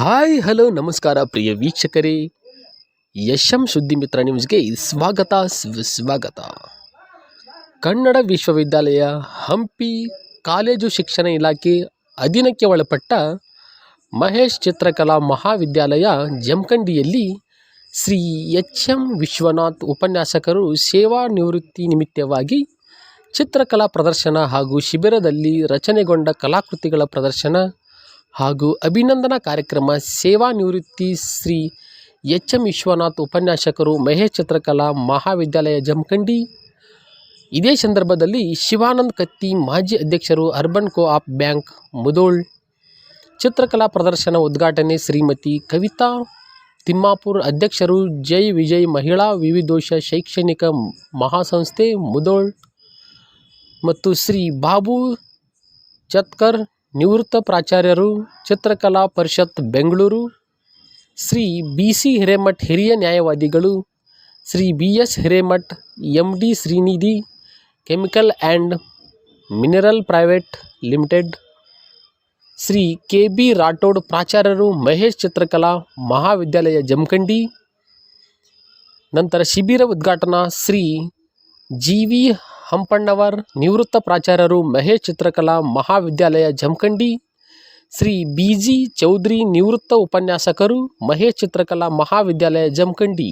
Hi, hello, ನಮಸ್ಕಾರ ಪ್ರಿಯ ವೀಕ್ಷಕರೇ. ಯಶಂ ಸುದ್ದಿ ಮಿತ್ರ ನ್ಯೂಸ್ಗೆ ಸ್ವಾಗತ ಸುಸ್ವಾಗತ ಸ್ವಾಗತ. ಕನ್ನಡ ವಿಶ್ವವಿದ್ಯಾಲಯ ಹಂಪಿ ಕಾಲೇಜು ಶಿಕ್ಷಣ ಇಲಾಖೆ ಅಧೀನಕ್ಕೆ ಒಳಪಟ್ಟ ಮಹೇಶ್ ಚಿತ್ರಕಲಾ ಮಹಾವಿದ್ಯಾಲಯ ಜಮಖಂಡಿಯಲ್ಲಿ ಶ್ರೀ ಎಚ್ ಎಂ ವಿಶ್ವನಾಥ್ ಉಪನ್ಯಾಸಕರು ಸೇವಾ ನಿವೃತ್ತಿ ನಿಮಿತ್ತವಾಗಿ ಚಿತ್ರಕಲಾ ಪ್ರದರ್ಶನ ಹಾಗೂ ಶಿಬಿರದಲ್ಲಿ ರಚನೆಗೊಂಡ ಕಲಾಕೃತಿಗಳ ಪ್ರದರ್ಶನ ಹಾಗೂ ಅಭಿನಂದನಾ ಕಾರ್ಯಕ್ರಮ ಸೇವಾ ನಿವೃತ್ತಿ ಶ್ರೀ ಎಚ್ ಎಂ ವಿಶ್ವನಾಥ್ ಉಪನ್ಯಾಸಕರು ಮಹೇಶ್ ಚಿತ್ರಕಲಾ ಮಹಾವಿದ್ಯಾಲಯ ಜಮಖಂಡಿ. ಇದೇ ಸಂದರ್ಭದಲ್ಲಿ ಶಿವಾನಂದ್ ಕತ್ತಿ ಮಾಜಿ ಅಧ್ಯಕ್ಷರು urban co op bank Mudhol ಚಿತ್ರಕಲಾ ಪ್ರದರ್ಶನ ಉದ್ಘಾಟನೆ ಶ್ರೀಮತಿ ಕವಿತಾ. ತಿಮ್ಮಾಪುರ್ ಅಧ್ಯಕ್ಷರು ಜೈ ವಿಜಯ್ ಮಹಿಳಾ ವಿವಿಧೋಷ ಶೈಕ್ಷಣಿಕ ಮಹಾಸಂಸ್ಥೆ ಮುದೋಳ್ ಮತ್ತು ಶ್ರೀ ಬಾಬು ಚತ್ಕರ್ ನಿವೃತ್ತ ಪ್ರಾಚಾರ್ಯರು ಚಿತ್ರಕಲಾ ಪರಿಷತ್ ಬೆಂಗಳೂರು, ಶ್ರೀ ಬಿ ಸಿ ಹಿರೇಮಠ್ ಹಿರಿಯ ನ್ಯಾಯವಾದಿಗಳು, Shri B S Hiremath M D Shrinidhi, chemical and mineral private limited, Shri K B Rathod ಪ್ರಾಚಾರ್ಯರು Mahesh ಚಿತ್ರಕಲಾ ಮಹಾವಿದ್ಯಾಲಯ ಜಮಖಂಡಿ, ನಂತರ ಶಿಬಿರ ಉದ್ಘಾಟನಾ ಶ್ರೀ ಜಿ ವಿ ಹಂಪಣ್ಣವರ್, ನಿವೃತ್ತ ಪ್ರಾಚಾರ್ಯರು ಮಹೇಶ್ ಚಿತ್ರಕಲಾ ಮಹಾವಿದ್ಯಾಲಯ ಜಮಖಂಡಿ, ಶ್ರೀ ಬಿ ಜಿ ಚೌಧರಿ ನಿವೃತ್ತ ಉಪನ್ಯಾಸಕರು ಮಹೇಶ್ ಚಿತ್ರಕಲಾ ಮಹಾವಿದ್ಯಾಲಯ ಜಮಖಂಡಿ.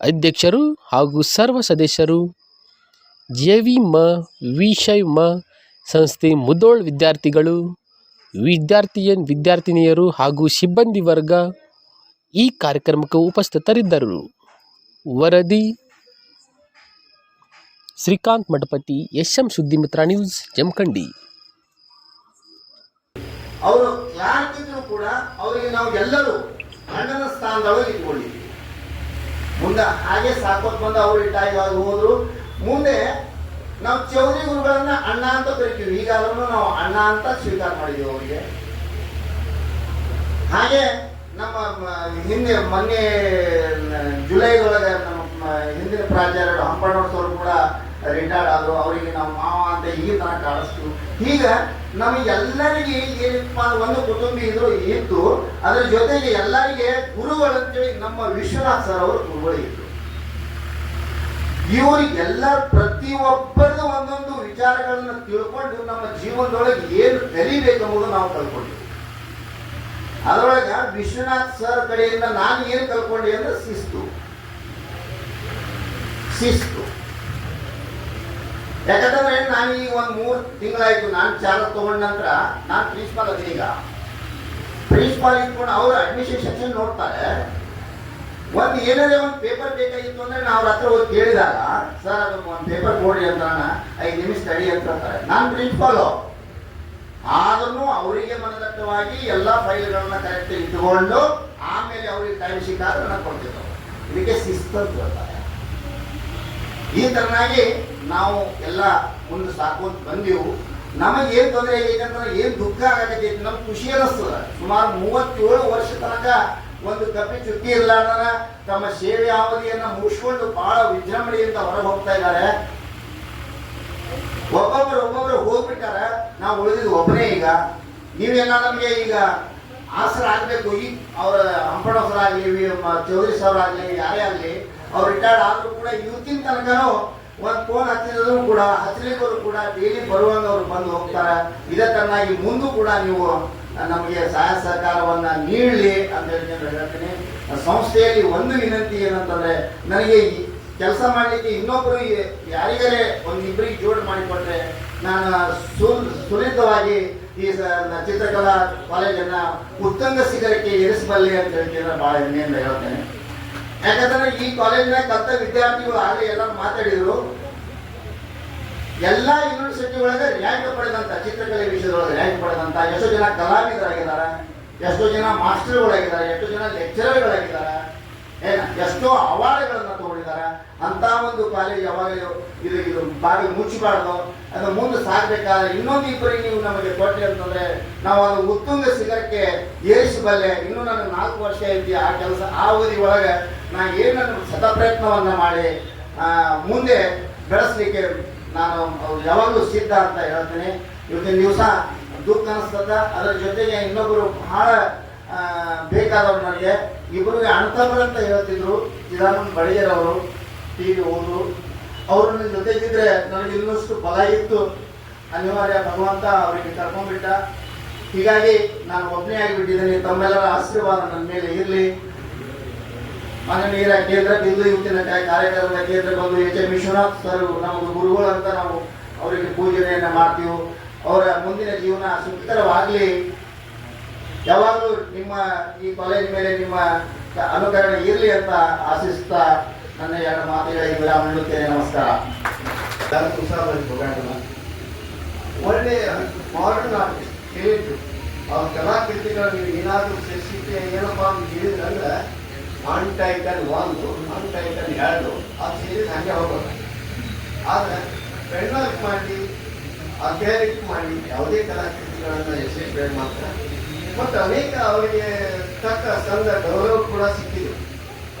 ಅಧ್ಯಕ್ಷರು ಹಾಗೂ ಸರ್ವ ಸದಸ್ಯರು ಜೆ ವಿ ಮ ವಿಷಯ್ ಮ, ಸಂಸ್ಥೆ ಮುದೋಳ್ ವಿದ್ಯಾರ್ಥಿಗಳು, ವಿದ್ಯಾರ್ಥಿಯನ್ ವಿದ್ಯಾರ್ಥಿನಿಯರು ಹಾಗೂ ಸಿಬ್ಬಂದಿ ವರ್ಗ ಈ ಕಾರ್ಯಕ್ರಮಕ್ಕೆ ಉಪಸ್ಥಿತರಿದ್ದರು. ವರದಿ Shrikanth Mathapati S M Suddimitra news, Jamkhandi. ಅವರು ಯಾರಿದ್ರು ಕೂಡ ಅವರಿಗೆ ನಾವು ಎಲ್ಲರೂ ಅಣ್ಣನ ಸ್ಥಾನದೊಳಗೆ ಇಟ್ಕೊಂಡಿದ್ವಿ. ಮುಂದೆ ಹಾಗೆ ಸಾಕೋತ್ ಬಂದ ಅವರು ರಿಟೈರ್ ಹೋದ್ರು. ಮುಂದೆ ನಾವು ಚೌರಿ ಗುರುಗಳನ್ನ ಅಣ್ಣ ಅಂತ ಕರಿತೀವಿ. ಈಗ ಅದನ್ನು ನಾವು ಅಣ್ಣ ಅಂತ ಸ್ವೀಕಾರ ಮಾಡಿದ್ವಿ ಅವರಿಗೆ. ಹಾಗೆ ನಮ್ಮ ಹಿಂದೆ ಮೊನ್ನೆ ಜುಲೈ ಒಳಗೆ ನಮ್ಮ ಹಿಂದಿನ ಪ್ರಾಚಾರ್ಯರು ಹಂಪಣ್ಣವ್ರ ಕೂಡ ರಿಟೈರ್ಡ್ ಆದ್ರು ಅವರಿಗೆ ನಮ್ಮ ಮಾವ ಅಂತ ಈ ತರ ಕಾಣಿಸ್ತು. ಈಗ ನಮಗೆಲ್ಲರಿಗೆ ಏನಪ್ಪ ಒಂದು ಕುಟುಂಬ ಇದ್ರು ಇತ್ತು ಅದರ ಜೊತೆಗೆ ಎಲ್ಲರಿಗೆ ಗುರುಗಳಂತೇಳಿ ನಮ್ಮ ವಿಶ್ವನಾಥ್ ಸರ್ ಅವರು ಗುರುಗಳಿದ್ರು ಇವರಿಗೆಲ್ಲ ಪ್ರತಿಯೊಬ್ಬರದು ಒಂದೊಂದು ವಿಚಾರಗಳನ್ನ ತಿಳ್ಕೊಂಡು ನಮ್ಮ ಜೀವನದೊಳಗೆ ಏನು ಕಲಿಬೇಕೆಂಬುದು ನಾವು ಕಲ್ಕೊಂಡಿದ್ವಿ ಅದರೊಳಗ ವಿಶ್ವನಾಥ್ ಸರ್ ಕಡೆಯಿಂದ ನಾನು ಏನು ಕಲ್ಕೊಂಡೆ ಅಂದ್ರೆ ಶಿಸ್ತು. ಶಿಸ್ತು. ಯಾಕಂತಂದ್ರೆ ನಾನು ಈಗ ಒಂದು ಮೂರು ತಿಂಗಳಾಯ್ತು, ನಾನು ಚಾಲ ತಗೊಂಡ ನಂತರ ನಾನು ಪ್ರಿನ್ಸಿಪಾಲ್ ಈಗ. ಪ್ರಿನ್ಸಿಪಾಲ್ ಇಟ್ಕೊಂಡು ಅವ್ರ ಅಡ್ಮಿನಿಸ್ಟ್ರೇಷನ್ ನೋಡ್ತಾರೆ. ಒಂದು ಏನಾದ್ರೆ ಒಂದು ಪೇಪರ್ ಬೇಕಾಗಿತ್ತು ಅಂದ್ರೆ ನಾವು ಅವ್ರ ಹತ್ರ ಹೋಗಿ ಕೇಳಿದಾಗ, ಸರ್, ಅದು ಒಂದು ಪೇಪರ್ ಕೊಡಿ ಅಂತ ಐದು ನಿಮಿಷ ತಡಿ ಅಂತ ಹೇಳ್ತಾರೆ ನಾನು ಪ್ರಿನ್ಸಿಪಾಲು ಆದ್ರೂ ಅವರಿಗೆ ಮನದಟ್ಟವಾಗಿ ಎಲ್ಲ ಫೈಲ್ಗಳನ್ನ ಕರೆಕ್ಟ್ ಇಟ್ಕೊಂಡು, ಆಮೇಲೆ ಅವರಿಗೆ ಟೈಮ್ ಸಿಕ್ಕಾದ್ರೆ ನಾನು ಕೊಡ್ತಿದ್ದವು ಇದಕ್ಕೆ ಶಿಸ್ತು ಅಂತ ಹೇಳ್ತಾರೆ. ಈ ತರನಾಗಿ ನಾವು ಎಲ್ಲ ಮುಂದೆ ಸಾಕೋತ್ ಬಂದೆವು. ನಮಗೆ ಏನು ತೊಂದರೆ ಆಗೈತೆ ಏನು ದುಃಖ ಆಗತೈತಿ ನಮ್ಗೆ ಖುಷಿ ಅನ್ನಿಸ್ತದ ಸುಮಾರು ಮೂವತ್ತೇಳು ವರ್ಷ ತನಕ ಒಂದು ಕಪ್ಪಿ ಚುಕ್ಕಿ ಇರ್ಲಾರ್ದನ ತಮ್ಮ ಸೇವೆ ಅವಧಿಯನ್ನ ಮುಗಿಸ್ಕೊಂಡು ಬಹಳ ವಿಜೃಂಭಣೆಯಿಂದ ಹೊರಗೆ ಹೋಗ್ತಾ ಇದ್ದಾರೆ. ಒಬ್ಬೊಬ್ರು ಒಬ್ಬೊಬ್ರು ಹೋಗ್ಬಿಟ್ಟಾರ, ನಾವು ಉಳಿದಿದ್ದು ಒಬ್ಬನೇ ಈಗ. ನೀವೆಲ್ಲ ನಮಗೆ ಈಗ ಆಸರ ಆಗಬೇಕು ಈ ಅವರ ಹಂಪಣಸರಾಗಲಿ ಚೌಧರಿ ಸರ್ ಆಗಲಿ, ಯಾರೇ ಆಗಲಿ ಅವ್ರು ರಿಟೈರ್ಡ್ ಆದ್ರೂ ಕೂಡ ಇವತ್ತಿನ ತನಕನೂ ಒಂದು ಫೋನ್ ಹಚ್ಚಿದ್ರು ಕೂಡ ಹಚ್ಚಲಿಕ್ಕೂ ಕೂಡ ಡೈಲಿ ಬರುವಂಗ ಅವ್ರು ಬಂದು ಹೋಗ್ತಾರೆ. ಇದೇ ತರನಾಗಿ ಮುಂದೂ ಕೂಡ ನೀವು ನಮಗೆ ಸಹಾಯ ಸಹಕಾರವನ್ನ ನೀಡಲಿ ಅಂತ ಹೇಳಿ ಹೇಳ್ತೀನಿ ಸಂಸ್ಥೆಯಲ್ಲಿ ಒಂದು ವಿನಂತಿ ಏನಂತಂದ್ರೆ, ನನಗೆ ಕೆಲಸ ಮಾಡಲಿಕ್ಕೆ ಇನ್ನೊಬ್ಬರು ಯಾರಿಗರೇ ಒಂದು ಇಬ್ಬರಿಗೆ ಜೋಡ್ ಮಾಡಿಕೊಟ್ರೆ ನಾನು ಸುನಿತವಾಗಿ ಈ ಚಿತ್ರಕಲಾ ಕಾಲೇಜನ್ನ ಉತ್ತಂಗ ಶಿಖರಕ್ಕೆ ಏರಿಸಬಲ್ಲೆ ಅಂತ ಹೇಳ್ತೀನಿ ಬಹಳ ಹೆಮ್ಮೆಯಿಂದ ಹೇಳ್ತೇನೆ. ಯಾಕಂದ್ರೆ ಈ ಕಾಲೇಜಿನ ಕಲಿತ ವಿದ್ಯಾರ್ಥಿಗಳು ಆಗಲಿ ಎಲ್ಲರೂ ಮಾತಾಡಿದ್ರು, ಎಲ್ಲ ಯೂನಿವರ್ಸಿಟಿ ಒಳಗೆ ರ್ಯಾಂಕ್ ಪಡೆದಂತ, ಚಿತ್ರಕಲೆ ವಿಷಯದೊಳಗೆ ರ್ಯಾಂಕ್ ಪಡೆದಂತ, ಎಷ್ಟೋ ಜನ ಕಲಾವಿದರಾಗಿದ್ದಾರೆ, ಎಷ್ಟೋ ಜನ ಮಾಸ್ಟರ್ಗಳಾಗಿದ್ದಾರೆ ಎಷ್ಟೋ ಜನ ಲೆಕ್ಚರರ್ಗಳಾಗಿದ್ದಾರೆ ಏನ ಎಷ್ಟೋ ಅವಾರ್ಡ್ಗಳನ್ನ ತಗೊಂಡಿದ್ದಾರೆ. ಅಂತ ಒಂದು ಕಾಲೇಜ್ ಯಾವಾಗಲೂ ಇದು ಇದು ಬಾಗಿ ಮುಚ್ಚಬಾರ್ದು ಅದು ಮುಂದೆ ಸಾಗಬೇಕಾದ್ರೆ ಇನ್ನೊಂದು ಇಬ್ಬರಿಗೆ ನೀವು ನಮಗೆ ಕೊಟ್ಟೆ ಅಂತಂದ್ರೆ ನಾವು ಅದು ಉತ್ತುಂಗ ಶಿಖರಕ್ಕೆ ಏರಿಸಬಲ್ಲೆ ಇನ್ನೂ ನನಗೆ ನಾಲ್ಕು ವರ್ಷ ಐತಿ ಆ ಕೆಲಸ ಆ ಅವಧಿ ಒಳಗೆ ನಾ ಏನನ್ನು ಸತ ಪ್ರಯತ್ನವನ್ನ ಮಾಡಿ ಮುಂದೆ ಬೆಳೆಸಲಿಕ್ಕೆ ನಾನು ಯಾವಾಗಲೂ ಸಿದ್ಧ ಅಂತ ಹೇಳ್ತೀನಿ. ಇವತ್ತಿನ ದಿವಸ ದುಃಖ ಅನಿಸ್ತದ. ಅದರ ಜೊತೆಗೆ ಇನ್ನೊಬ್ಬರು ಬಹಳ ಬೇಕಾದವ್ರು ನನಗೆ ಇಬ್ಬರಿಗೆ ಅಂತ ಹೇಳ್ತಿದ್ರು. ಇದನ್ನು ಬಳಿಯರವರು ಟಿ ವಿ ಓದು. ಅವರು ನನ್ನ ಜೊತೆಗಿದ್ರೆ ನನಗೆ ಇನ್ನಷ್ಟು ಬಲ ಇತ್ತು. ಅನಿವಾರ್ಯ ಭಗವಂತ ಅವರಿಗೆ ಕರ್ಕೊಂಡ್ಬಿಟ್ಟ. ಹೀಗಾಗಿ ನಾನು ಒಬ್ಬನೇ ಆಗಿಬಿಟ್ಟಿದ್ದೀನಿ. ತಮ್ಮೆಲ್ಲರ ಆಶೀರ್ವಾದ ನನ್ನ ಮೇಲೆ ಇರಲಿ. ಮಾನನೀಯರ ಕೇಂದ್ರ ಬಿಂದು ಇವತ್ತಿನ ಕಾರ್ಯಕ್ರಮದ ಕೇಂದ್ರ ಬಂದು ಎಚ್ ಎಂ ವಿಶ್ವನಾಥ್ ಸರ್ ನಮ್ಮದು ಗುರುಗಳು ಅಂತ ನಾವು ಅವರಿಗೆ ಪೂಜನೆಯನ್ನು ಮಾಡ್ತೀವಿ. ಅವರ ಮುಂದಿನ ಜೀವನ ಸುಂದರವಾಗಲಿ. ಯಾವಾಗಲೂ ನಿಮ್ಮ ಈ ಕಾಲೇಜ್ ಮೇಲೆ ನಿಮ್ಮ ಅನುಕರಣೆ ಇರಲಿ ಅಂತ ಆಶಿಸ್ತಾ ನನ್ನ ಎರಡು ಮಾತುಗಳಿಗೆ ವಿರಾಮ ನೀಡುತ್ತೇನೆ. ನಮಸ್ಕಾರ. ಒಳ್ಳೆ ಮಾಡರ್ನ್ ಆರ್ಟಿಸ್ಟ್ ಹೇಳಿದ್ರು. ಅವ್ರ ಕಲಾಕೃತಿಗಳು ನೀವು ಏನಾದರೂ ಸೇರಿಸಿದ್ರೆ ಏನಪ್ಪ ಅಂತ ಹೇಳಿದ್ರಂದ್ರೆ ಆನ್ ಟೈಟಲ್ ಒಂದು ಆನ್ ಟೈಟಲ್ ಎರಡು ಅದು ಸೇರಿ ಹಂಗೆ ಹೋಗೋದು ಆದರೆ ಪೆಣ್ಣಾಗಿ ಮಾಡಿ ಅಧ್ಯಯನಕ್ಕೆ ಮಾಡಿ, ಯಾವುದೇ ಕಲಾಕೃತಿಗಳನ್ನು ಎಸ್ಟೇಟ್ ಮಾಡ್ತಾರೆ. ಮತ್ತು ಅನೇಕ ಅವರಿಗೆ ತಕ್ಕ ಸಂಘ ಗೌರವ ಕೂಡ ಸಿಕ್ಕಿದೆ.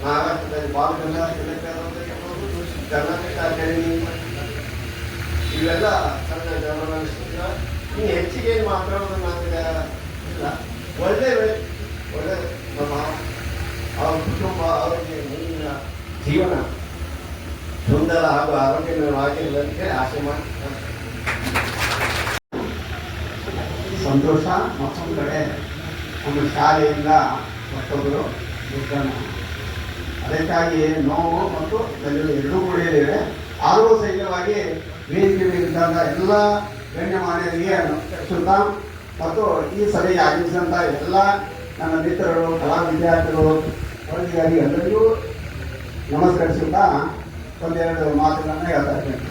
ಮಹಾರಾಷ್ಟ್ರದಲ್ಲಿ ಬಾಲ ಗಂಗಾಧರ ತಿಲಕ್ ಕರ್ನಾಟಕ ಅಕಾಡೆಮಿ ಇವೆಲ್ಲ ಸಂದ ಗೌರವ ಇನ್ನು ಹೆಚ್ಚಿಗೆ ಮಾತಾಡೋದು ನನಗೆ ಇಲ್ಲ. ಒಳ್ಳೆ ಒಳ್ಳೆ ನಮ್ಮ ಅವ್ರ ಕುಟುಂಬ, ಅವರಿಗೆ ಮುಂದಿನ ಜೀವನ, ಸುಂದರ ಹಾಗೂ ಆರೋಗ್ಯವಾಗಿರಲಿಕ್ಕೆ ಆಶೆ ಮಾಡಿ ಸಂತೋಷ, ಮತ್ತೊಂದು ಕಡೆ ಒಂದು ಶಾಲೆಯಿಂದ ಮತ್ತೊಬ್ಬರು ದುಃಖನ ಅದಕ್ಕಾಗಿ ನೋವು ಮತ್ತು ನಲಿವು ಎರಡೂ ಕೂಡ ಆದರೂ ಸಹಿತವಾಗಿ ವೇದಿಕೆ ಮೇಲಿದ್ದಂಥ ಎಲ್ಲ ಗಣ್ಯಮಾನ್ಯರಿಗೆ ಶುದ್ಧ ಮತ್ತು ಈ ಸಭೆಗೆ ಆಗಮಿಸಿದಂಥ ಎಲ್ಲ ನನ್ನ ಮಿತ್ರರು, ಕಲಾ ವಿದ್ಯಾರ್ಥಿಗಳು ವರದಿಗಾರಿ ಎಲ್ಲರಿಗೂ ನಮಸ್ಕರಿಸುತ್ತಾ ಒಂದೆರಡು ಮಾತುಗಳನ್ನು ಹೇಳ್ತಾ ಇದ್ದೇನೆ.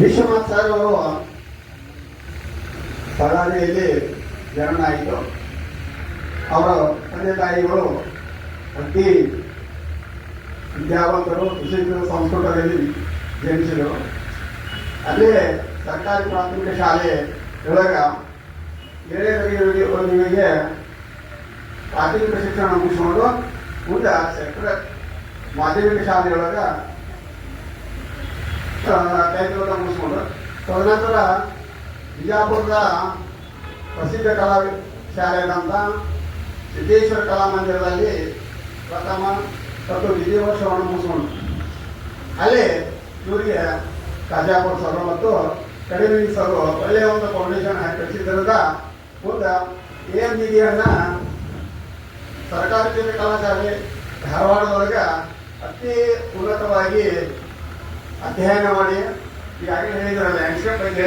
ವಿಶ್ವನಾಥ್ ಸರ್ ಅವರು ಬಳ್ಳಾರಿಯಲ್ಲಿ ಜನನ ಆಯಿತು ಅವರ ತಂದೆ ತಾಯಿಗಳು, ಅತಿ ವಿದ್ಯಾವಂತರು ವಿಶೇಷ ಸಂಸ್ಕೃತದಲ್ಲಿ ಜನಿಸಿದರು. ಅಲ್ಲೇ ಸರ್ಕಾರಿ ಪ್ರಾಥಮಿಕ ಶಾಲೆ ಒಳಗ ಓದುವಿಗೆ ಪ್ರಾಥಮಿಕ ಶಿಕ್ಷಣ ಮುಗಿಸ್ಕೊಂಡು ಮುಂದೆ ಸೆಕ್ಟರ್ ಮಾಧ್ಯಮಿಕ ಶಾಲೆಯೊಳಗೆ ಕೈಗೊಳ್ಳ ಮುಗಿಸ್ಕೊಂಡು, ತದನಂತರ ಬಿಜಾಪುರದ ಪ್ರಸಿದ್ಧ ಕಲಾ ಶಾಲೆಯಾದಂಥ ಸಿದ್ದೇಶ್ವರ ಕಲಾಮಂದಿರದಲ್ಲಿ ಪ್ರಥಮ ಮತ್ತು ವರ್ಷವನ್ನು ಮುಗಿಸ್ಕೊಂಡು ಅಲ್ಲಿ ಇವರಿಗೆ ಕಾಜಾಪುರ ಸರ್ ಮತ್ತು ಕಡಿಮೆ ಸರ್ ಒಳ್ಳೆಯ ಒಂದು ಫೌಂಡೇಶನ್ ಕಟ್ಟಿದ್ದರಿಂದ ಮುಂದೆ ಏನ್ ನಿಧಿಯನ್ನ ಸರ್ಕಾರಿ ಕೇಂದ್ರ ಕಲಾಶಾಲೆ ಧಾರವಾಡದೊಳಗೆ ಅತಿ ಉನ್ನತವಾಗಿ ಅಧ್ಯಯನ ಮಾಡಿ ಈಗಾಗಲೇ ಹೇಳಿದ್ರಲ್ಲ ಆಕ್ಸಿಡೆಂಟ್ ಬಗ್ಗೆ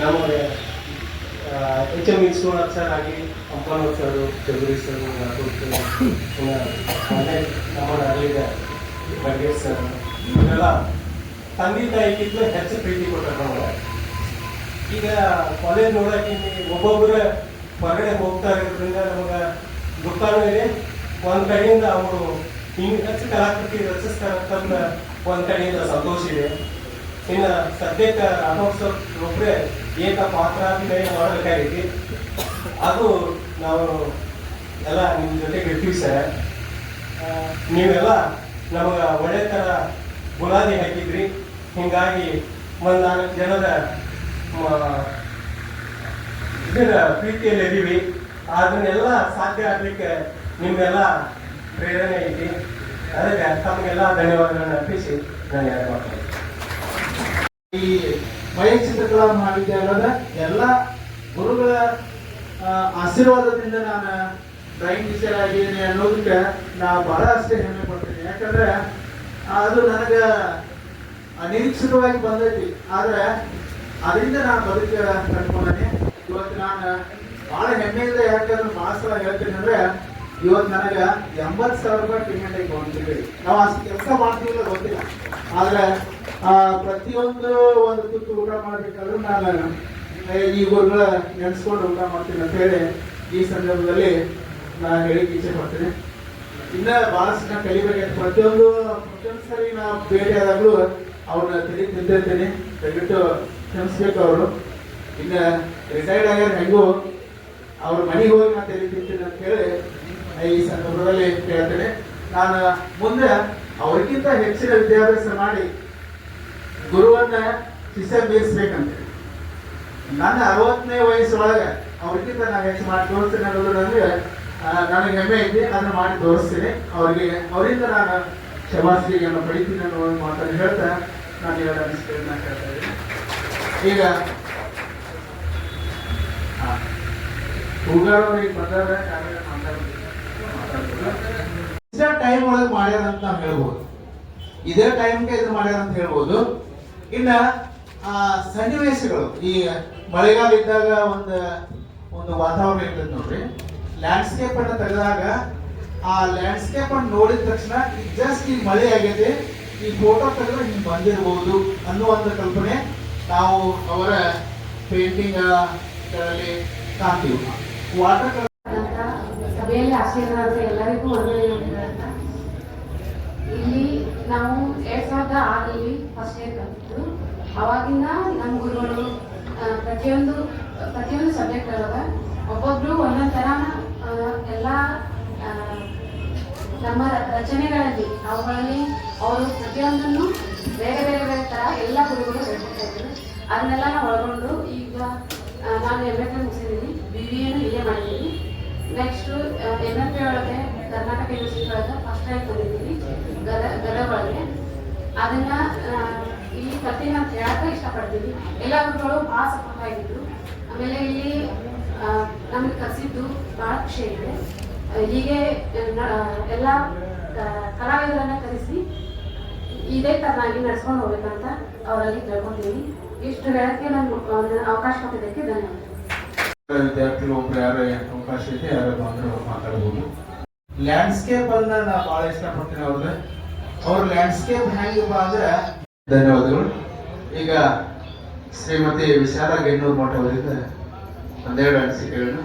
ನಮಗೆ ಎಚ್ ಎಂ ವಿಶ್ವನಾಥ್ ಸರ್ ಆಗಿ ಅಂಪನೂರ್ ಸರ್ ಚೌಧರಿ ಸರ್ ಅಲ್ಲಿಗ ಖರ್ಗೇಶ್ ಸರ್ ಇವರೆಲ್ಲ ತಂದೆ ತಾಯಿಗಿಂತ ಹೆಚ್ಚು ಪ್ರೀತಿ ಕೊಟ್ಟರು ನಮಗೆ. ಈಗ ಕಾಲೇಜ್ ನೋಡಕ್ಕೆ ಒಬ್ಬೊಬ್ಬರು ಹೊರಗಡೆ ಹೋಗ್ತಾ ಇರೋದ್ರಿಂದ ನಮಗೆ ದುಃಖನೂ ಇದೆ. ಒಂದು ಕಡೆಯಿಂದ ಅವರು ಹಿಂಗೆ ಹೆಚ್ಚು ಕಲಾಕೃತಿ ರಚಿಸ್ತಾರಂತ ಒಂದು ಕಡೆಯಿಂದ ಸಂತೋಷ ಇದೆ. ಇನ್ನು ಸದ್ಯಕ್ಕೆ ಒಬ್ಬರೇ ಏಕ ಪಾತ್ರಾಭಿನಯ ಮಾಡಬೇಕಾಗೈತಿ ಅದು ನಾವು ಎಲ್ಲ ನಿಮ್ಮ ಜೊತೆಗೆ ಇರ್ತೀವಿ ಸರ್. ನೀವೆಲ್ಲ ನಮಗೆ ಒಳ್ಳೆ ಥರ ಬುನಾದಿ ಹಾಕಿದ್ರಿ. ಹಿಂಗಾಗಿ ಒಂದು ನಾಲ್ಕು ಜನದ ಇದರ ಪ್ರೀತಿಯಲ್ಲಿ ಇದ್ದೀವಿ. ಅದನ್ನೆಲ್ಲ ಸಾಧ್ಯ ಆಗಲಿಕ್ಕೆ ನಿಮ್ಮೆಲ್ಲ ಪ್ರೇರಣೆ ಐತಿ ಅದಕ್ಕೆ ತಮಗೆಲ್ಲ ಧನ್ಯವಾದಗಳನ್ನು ಅರ್ಪಿಸಿ. ನಾನು ಯಾರು ಮಾತಾಡ್ತೀನಿ ಈ ವೈಎಸ್ ಚಿತ್ರಕಲಾ ಮಹಾವಿದ್ಯಾಲಯದ ಎಲ್ಲ ಗುರುಗಳ ಆಶೀರ್ವಾದದಿಂದ ನಾನು ಡ್ರಾಯಿಂಗ್ ಟೀಚರ್ ಆಗಿದ್ದೀನಿ ಅನ್ನೋದಕ್ಕೆ ನಾ ಬಹಳ ಅಷ್ಟೇ ಹೆಮ್ಮೆ ಪಡ್ತೀನಿ. ಯಾಕಂದ್ರೆ ಅದು ನನಗೆ ಅನಿರೀಕ್ಷಿತವಾಗಿ ಬಂದೈತಿ. ಆದ್ರೆ ಅದರಿಂದ ನಾನು ಬದುಕ ಕಟ್ಕೊಂಡೇನೆ ಇವತ್ತು ನಾನು ಬಹಳ ಹೆಮ್ಮೆಯಿಂದ ಯಾಕಂದ್ರೆ ಮಾಸ್ತರ ಹೇಳ್ತೀನಿ ಅಂದ್ರೆ ಇವತ್ತು ನನಗೆ ಎಂಬತ್ತು ಸಾವಿರ ರೂಪಾಯಿ ಪೇಮೆಂಟ್ ಆಗಿ ಬಂದಿದೆ ನಾವು ಅಷ್ಟು ಕೆಲಸ ಮಾಡ್ತೀವಲ್ಲ ಗೊತ್ತಿಲ್ಲ. ಆದ್ರೆ ಪ್ರತಿಯೊಂದು ಒಂದು ತುತ್ತು ಊಟ ಮಾಡಬೇಕಾದ್ರೂ ನಾನು ಈ ಗುರುಗಳ ನೆನೆಸ್ಕೊಂಡು ಊಟ ಮಾಡ್ತೀನಿ ಅಂತ ಹೇಳಿ ಈ ಸಂದರ್ಭದಲ್ಲಿ ನಾನು ಹೇಳಿಕ್ಕೆ ಇಚ್ಛೆ ಪಡ್ತೀನಿ ಇನ್ನ ಬಹಳಷ್ಟು ನಾನು ಕಲಿಬೇಕಾಯ್ತು ಪ್ರತಿಯೊಂದು ಪ್ರತಿಯೊಂದು ಸರಿ ನಾ ಭೇಟಿ ಆದಾಗಲೂ ಅವ್ರನ್ನ ತಿಳಿ ತಿಂತಿರ್ತೀನಿ ದಯವಿಟ್ಟು ಕ್ಷಮಿಸ್ಬೇಕು ಅವರು. ಇನ್ನ ರಿಟೈರ್ಡ್ ಆಗ್ಯಾರ ಹೆಂಗೂ, ಅವ್ರ ಮನೆಗೆ ಹೋಗಿ ನಾನು ತಿಳಿ ತಿಂತೀನಿ ಅಂತ ಹೇಳಿ ಈ ಸಂದರ್ಭದಲ್ಲಿ ಹೇಳ್ತೇನೆ ನಾನು ಮುಂದೆ ಅವ್ರಿಗಿಂತ ಹೆಚ್ಚಿನ ವಿದ್ಯಾಭ್ಯಾಸ ಮಾಡಿ ಗುರುವನ್ನ ಶಿಷ್ಯ ಮೀರಿಸ್ಬೇಕಂತ ನನ್ನ ಅರವತ್ತನೇ ವಯಸ್ಸೊಳಗೆ ಅವ್ರಿಗಿಂತ ನಾನು ಹೆಚ್ಚು ಮಾಡಿ ತೋರಿಸ್ತೇನೆ ಅನ್ನೋದು ನನಗೆ ಹೆಮ್ಮೆ ಇದೆ, ಅದನ್ನ ಮಾಡಿ ತೋರಿಸ್ತೀನಿ ಅವರಿಗೆ, ಅವರಿಂದ ನಾನು ಶಬಾಸ್ತಿಗೆಯನ್ನು ಪಡಿತೀನಿ ಅನ್ನೋ ಮಾತನ್ನು ಹೇಳ್ತಾ ನಾನು ಹೇಳ ಅನಿಸ್ತೇನೆ ಹೇಳ್ತಾ ಇದ್ದೀನಿ ಈಗ ಹಾ. ಬಂದಾಗ ಆಮೇಲೆ ಮಾತಾಡ್ತೀನಿ. ಟೈಮ್ ಒಳಗೆ ಮಾಡ್ಯಾರ ಅಂತ ನಾವು ಹೇಳ್ಬೋದು. ಇದೇ ಟೈಮ್ಗೆ ಇದು ಮಾಡ್ಯಾರ ಅಂತ ಹೇಳ್ಬೋದು. ಇನ್ನ, ಆ, ಸನ್ನಿವೇಶಗಳು, ಈ ಮಳೆಗಾಲ ಇದ್ದಾಗ ಒಂದು ಒಂದು ವಾತಾವರಣ ಇರ್ತದೆ ನೋಡ್ರಿ. ಲ್ಯಾಂಡ್ಸ್ಕೇಪ್ ಅನ್ನ ತೆಗೆದಾಗ, ಆ ಲ್ಯಾಂಡ್ಸ್ಕೇಪ್ ಅನ್ನು ನೋಡಿದ ತಕ್ಷಣ ಜಸ್ಟ್ ಈ ಮಳೆ ಆಗೈತೆ, ಈ ಫೋಟೋ ತೆಗೆದ್ರೆ ಹಿಂಗೆ ಬಂದಿರಬಹುದು ಅನ್ನೋ ಒಂದು ಕಲ್ಪನೆ ನಾವು ಅವರ ಪೇಂಟಿಂಗ್ ಕಾಣ್ತೀವಿ. ವಾಟರ್ ಕಲರ್ ಸಭೆಯಲ್ಲಿ ಆಶೀರ್ವಾದ ಎಲ್ಲರಿಗೂ ವಂದನೆಗಳನ್ನ ಇಲ್ಲಿ ನಾವು ಎರಡ್ ಸಾವಿರದ ಆರಲ್ಲಿ ಫಸ್ಟ್ ಇಯರ್ ಕಲಿತು ಅವಾಗಿಂದ ನಮ್ಮ ಗುರುಗಳು ಪ್ರತಿಯೊಂದು ಪ್ರತಿಯೊಂದು ಸಬ್ಜೆಕ್ಟ್ ಒಳಗ ಒಬ್ಬೊಬ್ರು ಒಂದೊಂದು ಥರ ಎಲ್ಲ ನಮ್ಮ ರಚನೆಗಳಲ್ಲಿ ಅವುಗಳಲ್ಲಿ ಅವರು ಪ್ರತಿಯೊಂದನ್ನು ಬೇರೆ ಬೇರೆ ಬೇರೆ ಥರ ಎಲ್ಲ ಗುರುಗಳು ಹೇಳ್ಕೊತಾ ಅದನ್ನೆಲ್ಲ ನಾವು ಒಳಗೊಂಡು ಈಗ ನಾನು ಎಂ ಮುಗಿಸಿದ್ದೀನಿ ಬಿ ಬಿ ಇಲ್ಲೇ ಮಾಡಿದ್ದೀನಿ. ನೆಕ್ಸ್ಟ್ ಎನ್ ಎಫ್ ಒಳಗೆ ಕರ್ನಾಟಕ ಯೂನಿವರ್ಸಿಟಿ ಒಳಗೆ ಫಸ್ಟ್ ರ್ಯಾಂಕ್ ಬಂದಿದ್ದೀನಿ ಗದ, ಗದಗ ಒಳಗೆ. ಅದನ್ನ ಇಲ್ಲಿ ಕಲ್ತೀನಿ ಅಂತ ಹೇಳಕ್ಕೆ ಇಷ್ಟಪಡ್ತೀನಿ. ಎಲ್ಲ ಗುರುಗಳು ಭಾಳ ಸಪೋರ್ಟ್ ಆಗಿದ್ರು ಆಮೇಲೆ ಇಲ್ಲಿ ನಮಗೆ ಕಸಿದ್ದು ಭಾಳ ಖುಷಿ ಇದೆ ಹೀಗೆ ಎಲ್ಲ ಕಲಾವಿದರನ್ನ ಕರೆಸಿ ಇದೇ ತರನಾಗಿ ನಡ್ಸ್ಕೊಂಡು ಹೋಗ್ಬೇಕಂತ ಅವರಲ್ಲಿ ಕೇಳ್ಕೊತೀನಿ. ಇಷ್ಟು ಹೇಳಕ್ಕೆ ನಾನು ಅವಕಾಶ ಕೊಟ್ಟಿದ್ದಕ್ಕೆ ಧನ್ಯವಾದ. ವಿದ್ಯಾರ್ಥಿಗಳು ಒಬ್ರು ಯಾರು ಅವಕಾಶ ಇದೆ, ಯಾರು ಬಂದ್ರೆ ಮಾತಾಡ್ಬೋದು. ಲ್ಯಾಂಡ್ಸ್ಕೇಪ್ ಅನ್ನ ನಾ ಬಹಳ ಇಷ್ಟಪಡ್ತೀನಿ ಅವ್ರದ್ದು ಅವ್ರ ಲ್ಯಾಂಡ್ಸ್ಕೇಪ್ ಹೆಂಗಿಪ್ಪ ಅಂದ್ರೆ ಧನ್ಯವಾದಗಳು. ಈಗ ಶ್ರೀಮತಿ ವಿಶಾಲ ಗೆಣ್ಣೂರು ಮಠ ಅವರಿಂದ ಒಂದೆರಡು ಅನಿಸಿಕೆಗಳನ್ನ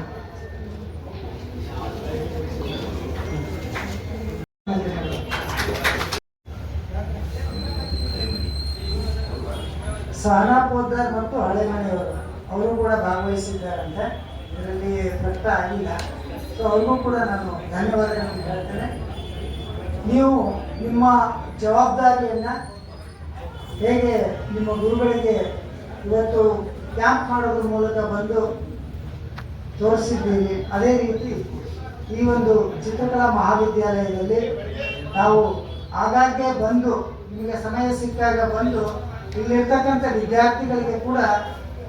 ಸಹನಾ ಪೋದ್ದಾರ್ ಮತ್ತು ಹಳೆ ಮನೆಯವರು ಅವರು ಕೂಡ ಭಾಗವಹಿಸಿದ್ದಾರಂತೆ. ಇದರಲ್ಲಿ ವ್ಯಕ್ತ ಆಗಿಲ್ಲ. ಸೊ ಅವ್ರಿಗೂ ಕೂಡ ನಾನು ಧನ್ಯವಾದಗಳನ್ನು ಹೇಳ್ತೇನೆ. ನೀವು ನಿಮ್ಮ ಜವಾಬ್ದಾರಿಯನ್ನು ಹೇಗೆ ನಿಮ್ಮ ಗುರುಗಳಿಗೆ ಇವತ್ತು ಕ್ಯಾಂಪ್ ಮಾಡೋದ್ರ ಮೂಲಕ ಬಂದು ತೋರಿಸಿದ್ದೀರಿ, ಅದೇ ರೀತಿ ಈ ಒಂದು ಚಿತ್ರಕಲಾ ಮಹಾವಿದ್ಯಾಲಯದಲ್ಲಿ ನಾವು ಆಗಾಗ್ಗೆ ಬಂದು ನಿಮಗೆ ಸಮಯ ಸಿಕ್ಕಾಗ ಬಂದು ಇಲ್ಲಿರ್ತಕ್ಕಂಥ ವಿದ್ಯಾರ್ಥಿಗಳಿಗೆ ಕೂಡ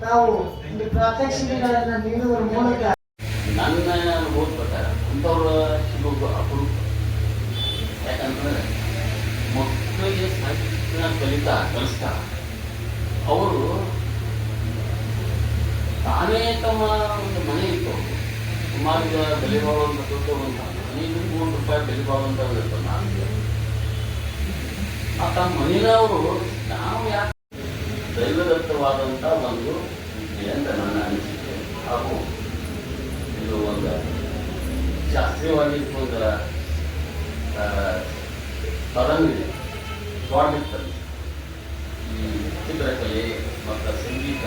ತಾವು ಒಂದು ಪ್ರಾತ್ಯಕ್ಷಿಕೆಗಳನ್ನು ನೀಡುವ ಮೂಲಕ ನನ್ನ ಓದ್ ಪ್ರಕಾರ ಅಂಥವ್ರು ಸಿಗೋದು ಅಪರೂಪ. ಯಾಕಂತಂದ್ರೆ ಮಕ್ಕಳಿಗೆ ಸಾಹಿತ್ಯ ಕಲಿತಾ ಕಲಿಸ್ತಾ ಅವರು ತಾನೇ ತಮ್ಮ ಒಂದು ಮನೆ ಇತ್ತು. ಸುಮಾರು ಬೆಲೆ ಬಾಳುವಂಥ ದೊಡ್ಡ ಒಂದು ಹದಿನೈದು ಮೂರು ರೂಪಾಯಿ ಬೆಲೆ ಬಾಳುವಂಥ ನಾನು ಆ ತಮ್ಮ ಮನೆಯವರು, ನಾವು ಯಾಕೆ ದೈವದತ್ತವಾದಂಥ ಒಂದು ವಿದ್ಯೆ ಅಂತ ನನ್ನ ಅನಿಸಿಕೆ ಹಾಗೂ ಇದು ಒಂದು ಶಾಸ್ತ್ರೀಯವಾಗಿ ಒಂದು ತರಂಗಿದೆ ಸ್ವಾಮಿರ್ತದೆ ಈ ಚಿತ್ರಕಲೆ ಮತ್ತು ಸಂಗೀತ,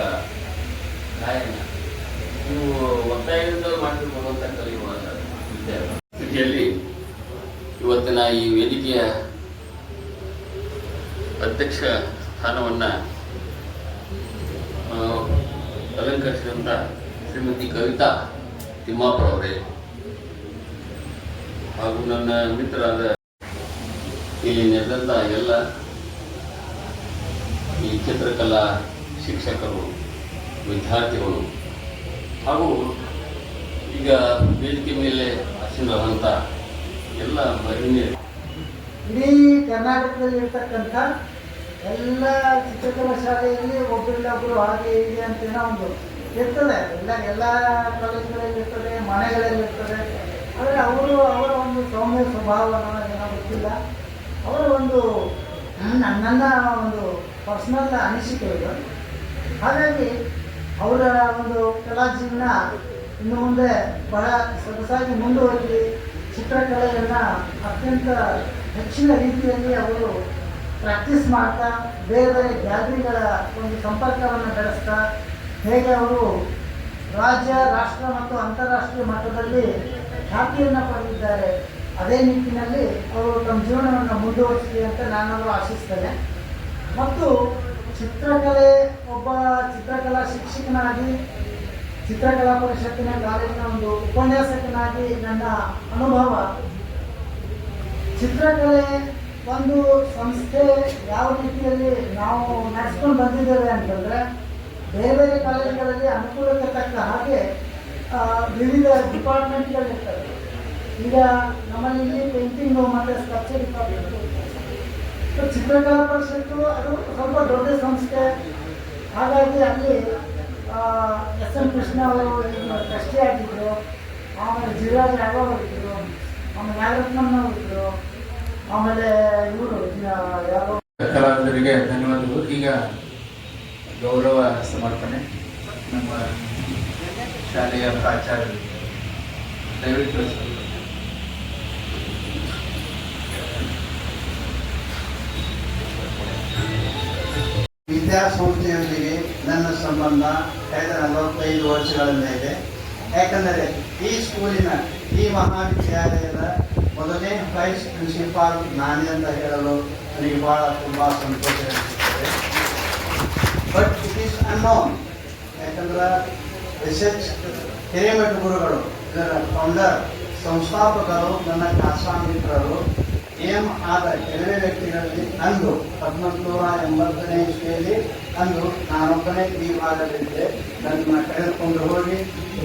ಗಾಯನ, ಇವು ಒತ್ತಾಯದಿಂದ ಮಾಡಿರ್ಬೋದಂತ ಕಲಿಯುವ ಸ್ಥಿತಿಯಲ್ಲಿ ಇವತ್ತಿನ ಈ ವೇದಿಕೆಯ ಅಧ್ಯಕ್ಷ ಸ್ಥಾನವನ್ನು ಅಲಂಕರಿಸಿದಂಥ ಶ್ರೀಮತಿ ಕವಿತಾ ತಿಮ್ಮಾಪುರ ಅವರೇ ಹಾಗೂ ನನ್ನ ಮಿತ್ರರಾದ ಇಲ್ಲಿ ನೆರೆದಂಥ ಎಲ್ಲ ಈ ಚಿತ್ರಕಲಾ ಶಿಕ್ಷಕರು, ವಿದ್ಯಾರ್ಥಿಗಳು ಹಾಗೂ ಈಗ ವೇದಿಕೆ ಮೇಲೆ ಆಸೀನರಾದಂಥ ಎಲ್ಲ ಮಹಿಳೆಯರು. ಇಡೀ ಕರ್ನಾಟಕದಲ್ಲಿ ಇರ್ತಕ್ಕಂಥ ಎಲ್ಲ ಚಿತ್ರಕಲಾ ಶಾಲೆಯಲ್ಲಿ ಒಬ್ಬರಿಲ್ಲ ಒಬ್ಬರು ಹಾಗೆ ಹೀಗೆ ಅಂತ ಏನೋ ಒಂದು ಇರ್ತದೆ. ಎಲ್ಲ ಎಲ್ಲ ಕಾಲೇಜುಗಳಲ್ಲಿ ಇರ್ತದೆ, ಮನೆಗಳಲ್ಲಿ ಇರ್ತದೆ. ಆದರೆ ಅವರು ಅವರ ಒಂದು ಸೌಮ್ಯ ಸ್ವಭಾವ ಏನೋ ಗೊತ್ತಿಲ್ಲ. ಅವರ ಒಂದು ನನ್ನ ಒಂದು ಪರ್ಸ್ನಲ್ ಅನಿಸಿಕೆ ಇದು. ಹಾಗಾಗಿ ಅವರ ಒಂದು ಕಲಾ ಜೀವನ ಇನ್ನು ಮುಂದೆ ಬಹಳ ಸೊಗಸಾಗಿ ಮುಂದುವರಿಲಿ ಚಿತ್ರಕಲೆಯನ್ನು ಅತ್ಯಂತ ಹೆಚ್ಚಿನ ರೀತಿಯಲ್ಲಿ ಅವರು ಪ್ರಾಕ್ಟೀಸ್ ಮಾಡ್ತಾ ಬೇರೆ ಬೇರೆ ಗ್ಯಾಲರಿಗಳ ಒಂದು ಸಂಪರ್ಕವನ್ನು ಬೆಳೆಸ್ತಾ ಹೇಗೆ ಅವರು ರಾಜ್ಯ, ರಾಷ್ಟ್ರ ಮತ್ತು ಅಂತಾರಾಷ್ಟ್ರೀಯ ಮಟ್ಟದಲ್ಲಿ ಖ್ಯಾತಿಯನ್ನು ಪಡೆದಿದ್ದಾರೆ, ಅದೇ ನಿಟ್ಟಿನಲ್ಲಿ ಅವರು ತಮ್ಮ ಜೀವನವನ್ನು ಮುಂದುವರಿಸಲಿ ಅಂತ ನಾನು ಆಶಿಸ್ತೇನೆ. ಮತ್ತು ಚಿತ್ರಕಲೆ ಒಬ್ಬ ಚಿತ್ರಕಲಾ ಶಿಕ್ಷಕನಾಗಿ, ಚಿತ್ರಕಲಾ ಪರಿಷತ್ತಿನ ಕಾಲೇಜಿನ ಒಂದು ಉಪನ್ಯಾಸಕನಾಗಿ ನನ್ನ ಅನುಭವ. ಚಿತ್ರಕಲೆ ಒಂದು ಸಂಸ್ಥೆ ಯಾವ ರೀತಿಯಲ್ಲಿ ನಾವು ನಡೆಸ್ಕೊಂಡು ಬಂದಿದ್ದೇವೆ ಅಂತಂದ್ರೆ ಬೇರೆ ಬೇರೆ ಕಾಲೇಜುಗಳಲ್ಲಿ ಅನುಕೂಲಕ್ಕೆ ತಕ್ಕ ಹಾಗೆ ವಿವಿಧ ಡಿಪಾರ್ಟ್ಮೆಂಟ್ಗಳಿರ್ತವೆ. ಈಗ ನಮ್ಮಲ್ಲಿ ಇಲ್ಲಿ ಪೇಂಟಿಂಗು ಮತ್ತು ಸ್ಕಲ್ಪ್ಚರ್ ಡಿಪಾರ್ಟ್ಮೆಂಟ್ ಸೊ ಚಿತ್ರಕಲಾ ಪರಿಷತ್ತು ಅದು ಸ್ವಲ್ಪ ದೊಡ್ಡ ಸಂಸ್ಥೆ. ಹಾಗಾಗಿ ಅಲ್ಲಿ ಎಸ್ ಎಂ ಕೃಷ್ಣ ಅವರು ಟ್ರಸ್ಟಿ ಆಗಿದ್ದರು ಆಮೇಲೆ ಜಿಲ್ಲಾ ಯಾದವ್ ಇದ್ದರು ಆಮೇಲೆ ನಾಗರತ್ನಮ್ಮ ಇದ್ದರು ಆಮೇಲೆ ಇವರು ಯಾರು ಕಲಾವಿದರಿಗೆ ಧನ್ಯವಾದಗಳು. ಈಗ ಗೌರವ ಸಮರ್ಪಣೆ. ನಮ್ಮ ಶಾಲೆಯ ಪ್ರಾಚಾರ್ಯರು. ದಯವಿಟ್ಟು ವಿದ್ಯಾಸಂಸ್ಥೆಯೊಂದಿಗೆ ನನ್ನ ಸಂಬಂಧ ಕಳೆದ ನಲವತ್ತೈದು ವರ್ಷಗಳ ಇದೆ ಯಾಕಂದರೆ ಈ ಸ್ಕೂಲಿನ ಈ ಮಹಾವಿದ್ಯಾಲಯದ ಮೊದಲನೇ ಪ್ರೈಸ್ ಪ್ರಿನ್ಸಿಪಾಲ್ ನಾನೇ ಅಂತ ಹೇಳಲು ನನಗೆ ಬಹಳ ತುಂಬ ಸಂತೋಷ ಅನಿಸುತ್ತದೆ ಬಟ್ ಇಟ್ ಈಸ್ ಅನ್ನೋನ್ ಯಾಕಂದ್ರೆ ಎಸ್ ಎಚ್ ಹಿರೇಮಠ ಗುರುಗಳು ಇದರ ಫೌಂಡರ್ ಸಂಸ್ಥಾಪಕರು, ನನ್ನ ಖಾಸಾ ಮಿತ್ರರು ಏಮ್ ಆದ ಕೆಲವೇ ವ್ಯಕ್ತಿಗಳಲ್ಲಿ ಅಂದು ಹದಿನೆಂಟು ನೂರ ಎಂಬತ್ತನೇ ಇಸ್ವಿಯಲ್ಲಿ ಅಂದು ನಾನೊಬ್ಬನೇ ಈ ಭಾಗದಲ್ಲಿದ್ದೆ. ನನ್ನನ್ನು ಕರೆದುಕೊಂಡು ಹೋಗಿ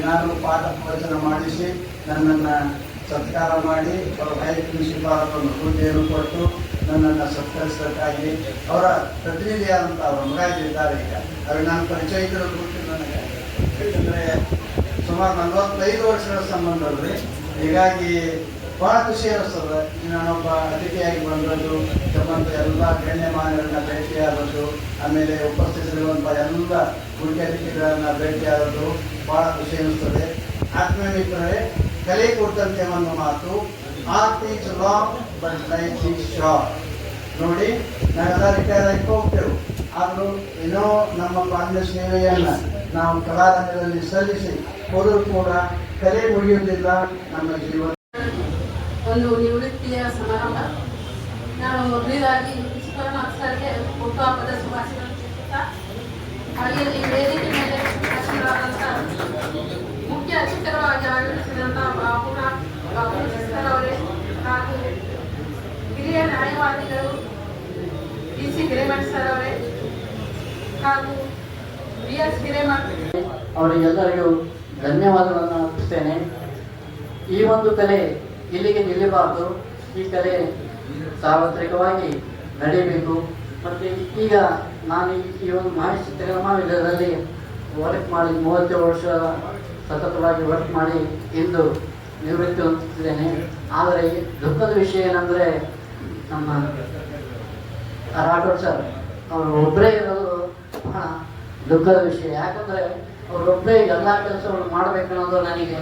ನಾನು ಪಾಠ ಪ್ರವಚನ ಮಾಡಿಸಿ, ನನ್ನನ್ನು ಸತ್ಕಾರ ಮಾಡಿ ಅವರ ಹೈ ಪ್ರಿನ್ಸಿಪಾಲ್ ಒಂದು ಹುದ್ದೆಯನ್ನು ಕೊಟ್ಟು ನನ್ನನ್ನು ಸತ್ಕರಿಸಬೇಕಾಗಿ ಅವರ ಪ್ರತಿನಿಧಿಯಾದಂಥ ಅವರ ಮಗ ಇದ್ದಾರೆ ಈಗ. ಅವ್ರಿಗೆ ನಾನು ಪರಿಚಯ ಇದ್ದರೂ ಗೊತ್ತಿಲ್ಲ ನನಗೆ. ಯಾಕಂದರೆ ಸುಮಾರು ನಲವತ್ತೈದು ವರ್ಷಗಳ ಸಂಬಂಧ ಅಲ್ರಿ ಹೀಗಾಗಿ ಭಾಳ ಖುಷಿ ಅನಿಸ್ತದೆ. ನಾನೊಬ್ಬ ಅತಿಥಿಯಾಗಿ ಬಂದದ್ದು ಸಂಬಂಧ ಎಲ್ಲ ಗಣ್ಯಮಾನ್ಯರನ್ನ ಭೇಟಿಯಾದದ್ದು, ಆಮೇಲೆ ಉಪಸ್ಥಿತರಿರುವಂಥ ಎಲ್ಲ ಮುಖ್ಯ ಅತಿಥಿಗಳನ್ನು ಭೇಟಿಯಾದದ್ದು ಭಾಳ ಖುಷಿ ಅನಿಸ್ತದೆ. ಆತ್ಮೀಯ ಮಿತ್ರರೇ ಕಲೆ ಕೊಡ್ತಂತೆ ಒಂದು ಮಾತು art long but life is short ನೋಡಿ ನಾವೆಲ್ಲ ರಿಟೈರ್ ಆಗಿ ಹೋಗ್ತೇವೆ ಆದರೂ ಏನೋ ನಮ್ಮ ಪಾಂಡ್ಯ ಸೇವೆಯನ್ನ ನಾವು ಕಲಾರಂಗದಲ್ಲಿ ಸಲ್ಲಿಸಿ, ಹೋದರೂ ಕೂಡ ಕಲೆ ಮುಗಿಯುವುದಿಲ್ಲ ನಮ್ಮ ಜೀವನ. ಒಂದು ನಿವೃತ್ತಿಯ ಸಮಾರಂಭ. ನಾನು ಮೊದಲಿಗಾಗಿ ವಿಶ್ವನಾಥ್ ಸರ್ಗೆ ಹುಟ್ಟುಹಬ್ಬದ ತಿಳಿಸುತ್ತಾ, ಹಾಗೆ ಈ ವೇದಿಕೆ ಮೇಲೆ ಅವರಿಗೆಲ್ಲರಿಗೂ ಧನ್ಯವಾದಗಳನ್ನು ಅರ್ಪಿಸ್ತೇನೆ. ಈ ಒಂದು ಕಲೆ ಇಲ್ಲಿಗೆ ನಿಲ್ಲಬಾರದು. ಈ ಕಲೆ ಸಾರ್ವತ್ರಿಕವಾಗಿ ನಡೆಯಬೇಕು. ಮತ್ತು ಈಗ ನಾನು ಈ- ಒಂದು ಮಾಹಿತಿ ಚಿತ್ರಕಲಾ ವಿಧದಲ್ಲಿ ವರ್ಕ್ ಮಾಡಿದ ಮೂವತ್ತೇಳು ವರ್ಷ ಸತತವಾಗಿ ವರ್ಕ್ ಮಾಡಿ ಇಂದು ನಿವೃತ್ತಿ ಹೊಂದುತ್ತಿದ್ದೇನೆ ಆದರೆ ದುಃಖದ ವಿಷಯ ಏನಂದರೆ, ನಮ್ಮ ರಾಠೋಡ್ ಸರ್ ಅವರು ಒಬ್ಬರೇ ಇರೋದು ದುಃಖದ ವಿಷಯ. ಯಾಕಂದರೆ ಅವರೊಬ್ಬರೇ ಎಲ್ಲ ಕೆಲಸಗಳು ಮಾಡಬೇಕನ್ನೋದು ನನಗೆ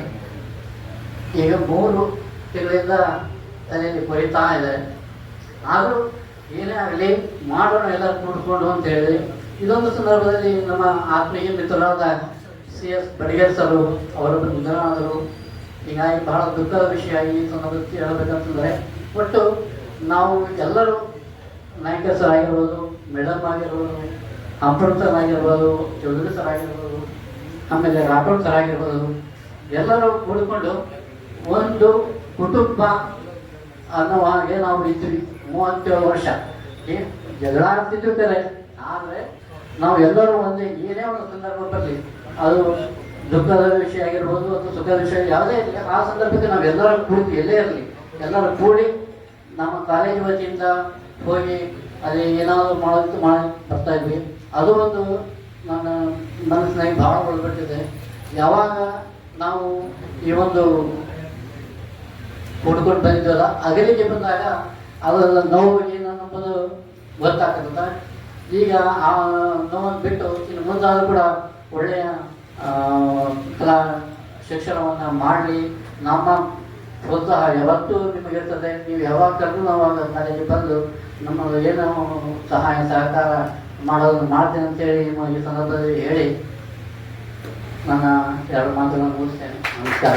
ಈಗ ಮೂರು ತಿಂಗಳಿಂದ ತಲೆಯಲ್ಲಿ ಕೊರಿತಾ ಇದೆ. ಆದರೂ ಏನೇ ಆಗಲಿ ಮಾಡೋಣ ಎಲ್ಲರೂ ಕೂಡ್ಕೊಂಡು ಅಂತ ಹೇಳಿ ಇದೊಂದು ಸಂದರ್ಭದಲ್ಲಿ ನಮ್ಮ ಆತ್ಮೀಯ ಮಿತ್ರರಾದ ಸಿ ಎಸ್ ಬಡಿಗೇರ್ ಸರು ಅವರು ನಿಧನರಾದರು. ಹೀಗಾಗಿ ಬಹಳ ದುಃಖದ ವಿಷಯ ಈ ಸಂದರ್ಭದಲ್ಲಿ ಹೇಳಬೇಕಂತಂದರೆ, ಒಟ್ಟು ನಾವು ಎಲ್ಲರೂ ನಾಯಕ ಸರ್ ಆಗಿರ್ಬೋದು ಮೇಡಮ್ ಆಗಿರ್ಬೋದು ಹಂಪಡ್ ಸರ್ ಆಗಿರ್ಬೋದು ಚೌಧರಿ ಸರ್ ಆಗಿರ್ಬೋದು ಆಮೇಲೆ ರಾಠೋಡ್ ಸರ್ ಆಗಿರ್ಬೋದು ಎಲ್ಲರೂ ಕೂಡಿಕೊಂಡು ಒಂದು ಕುಟುಂಬ ಅನ್ನೋ ಹಾಗೆ ನಾವು ಇದ್ವಿ ಮೂವತ್ತೇಳು ವರ್ಷ. ಜಗಳ ಆಡ್ತಿದ್ವಿ ಕರೆ. ಆದರೆ ನಾವು ಎಲ್ಲರೂ ಒಂದೇ, ಏನೇ ಒಂದು ಸಂದರ್ಭ ಅದು ದುಃಖದ ವಿಷಯ ಆಗಿರ್ಬೋದು ಅಥವಾ ಸುಖದ ವಿಷಯ ಯಾವುದೇ ಇರಲಿ. ಆ ಸಂದರ್ಭಕ್ಕೆ ನಾವು ಎಲ್ಲರೂ ಕೂಡಿ, ಎಲ್ಲೇ ಇರಲಿ, ಎಲ್ಲರೂ ಕೂಡಿ ನಮ್ಮ ಕಾಲೇಜ್ ವತಿಯಿಂದ ಹೋಗಿ ಅಲ್ಲಿ ಏನಾದರೂ ಮಾಡೋದಿತ್ತು ಮಾಡಿ ಬರ್ತಾ ಇದ್ವಿ. ಅದು ಒಂದು ನನ್ನ ಮನಸ್ಸಿನಾಗಿ ಭಾಳ ಒಳಪಟ್ಟಿದೆ ಯಾವಾಗ ನಾವು ಈ ಒಂದು ಹುಡ್ಕೊಂಡು ಬಂದಿದ್ದಲ್ಲ, ಅಗಲಿಗೆ ಬಂದಾಗ ಅದರ ನೋವು ಏನು ಅನ್ನೋದು ಗೊತ್ತಾಗ್ತದೆ. ಈಗ ಆ ನೋವನ್ನು ಬಿಟ್ಟು ಇನ್ನು ಮುಂದಾದರೂ ಕೂಡ ಒಳ್ಳೆಯ ಕಲಾ ಶಿಕ್ಷಣವನ್ನು ಮಾಡಲಿ, ನಮ್ಮ ಪ್ರೋತ್ಸಾಹ ಯಾವತ್ತೂ ನಿಮಗಿರ್ತದೆ ನೀವು ಯಾವಾಗ ಕರೆದು ನಾವು ಕಾಲೇಜಿಗೆ ಬಂದು ನಮ್ಮ ಏನು ಸಹಾಯ, ಸಹಕಾರ ಮಾಡೋದನ್ನು ಮಾಡ್ತೇನೆ ಅಂತೇಳಿ ನಿಮ್ಮ ಈ ಸಂದರ್ಭದಲ್ಲಿ ಹೇಳಿ, ನನ್ನ ಎರಡು ಮಾತುಗಳನ್ನು ಮುಗಿಸ್ತೇನೆ. ನಮಸ್ಕಾರ.